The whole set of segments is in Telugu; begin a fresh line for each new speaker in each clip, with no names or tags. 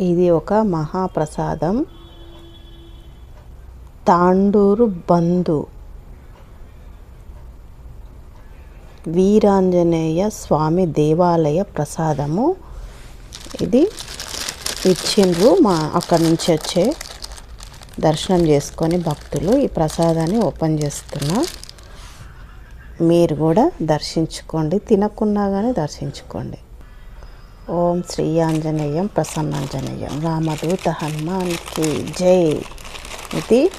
ఇది ఒక మహాప్రసాదం. తాండూరు బంధు. వీరాంజనేయ స్వామి దేవాలయ ప్రసాదము. ఇది ఇచ్చిండ్రు మా అక్కడి నుంచి వచ్చే దర్శనం చేసుకొని భక్తులు ఈ ప్రసాదాన్ని ఓపెన్ చేస్తున్నా. మీరు కూడా దర్శించుకోండి తినకున్నా కానీ దర్శించుకోండి. ఓం శ్రీ ఆంజనేయం ప్రసన్నాంజనేయం. రామదూత హనుమాన్కి జై. ఇది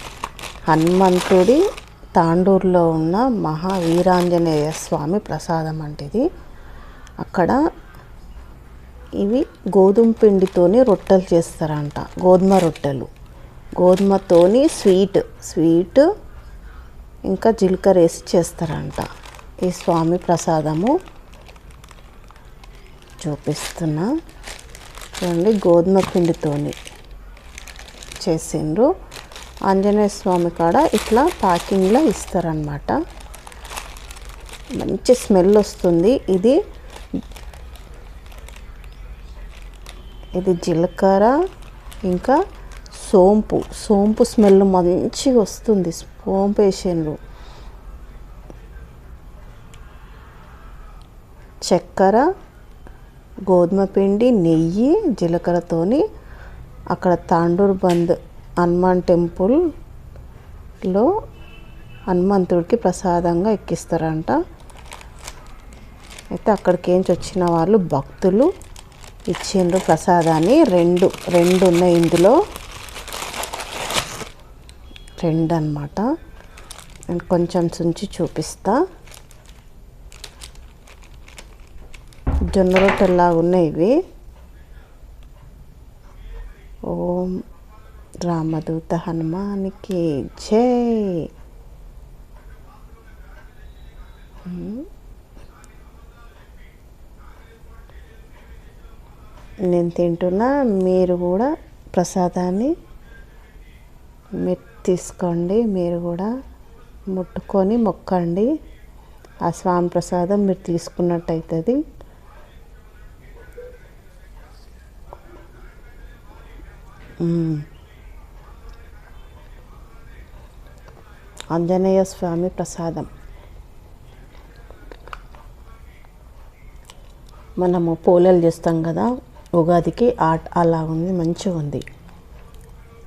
హనుమంతుడి తాండూరులో ఉన్న మహావీరాంజనేయ స్వామి ప్రసాదం అంటిది. అక్కడ ఇవి గోధుమ పిండితోని రొట్టెలు చేస్తారంట గోధుమ రొట్టెలు. గోధుమతోని స్వీట్ స్వీట్ ఇంకా జీలకర్ర వేసి చేస్తారంట. ఈ స్వామి ప్రసాదము చూపిస్తున్నా. చూడండి గోధుమ పిండితోని చేసిండ్రు. ఆంజనేయ స్వామి కాడ ఇట్లా ప్యాకింగ్లో ఇస్తారనమాట మంచి స్మెల్ వస్తుంది. ఇది ఇది జీలకర్ర ఇంకా సోంపు. సోంపు స్మెల్ మంచిగా వస్తుంది. సోంపు వేసిండ్రు. చక్కెర గోధుమ పిండి నెయ్యి జీలకర్రతోని అక్కడ తాండూర్ బంద్ హనుమాన్ టెంపుల్లో హనుమంతుడికి ప్రసాదంగా ఎక్కిస్తారంట. అయితే అక్కడికి ఏంచి వచ్చిన వాళ్ళు భక్తులు ఇచ్చిండ్రు ప్రసాదాన్ని. రెండు రెండు ఉన్నాయి ఇందులో. రెండు అనమాట నేను కొంచెం సుంచి చూపిస్తా. జొన్న రొట్టెల్లా ఉన్నాయి ఇవి. ఓం రామదూత హనుమానికి జై. నేను తింటున్నా మీరు కూడా ప్రసాదాన్ని మీరు తీసుకోండి మీరు కూడా ముట్టుకొని మొక్కండి. ఆ స్వామి ప్రసాదం మీరు తీసుకున్నట్టు అవుతుంది ఆంజనేయ స్వామి ప్రసాదం. మనము పోలేలు చేస్తాం కదా ఉగాదికి ఆట్ అలా ఉంది మంచిగా ఉంది.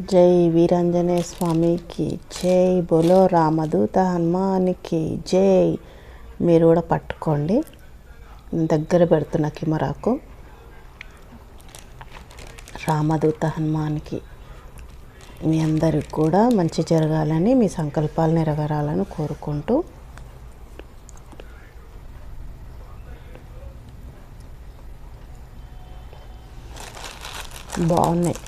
జై వీరాంజనేయ స్వామికి జై బోలో రామదూత హనుమానికి జై. మీరు కూడా పట్టుకోండి. దగ్గర పెడుతున్న కిమరాకు. రామదూత హనుమాన్కి మీ అందరికి కూడా మంచి జరగాలని మీ సంకల్పాలు నెరవేరాలని కోరుకుంటూ బాగున్నాయి.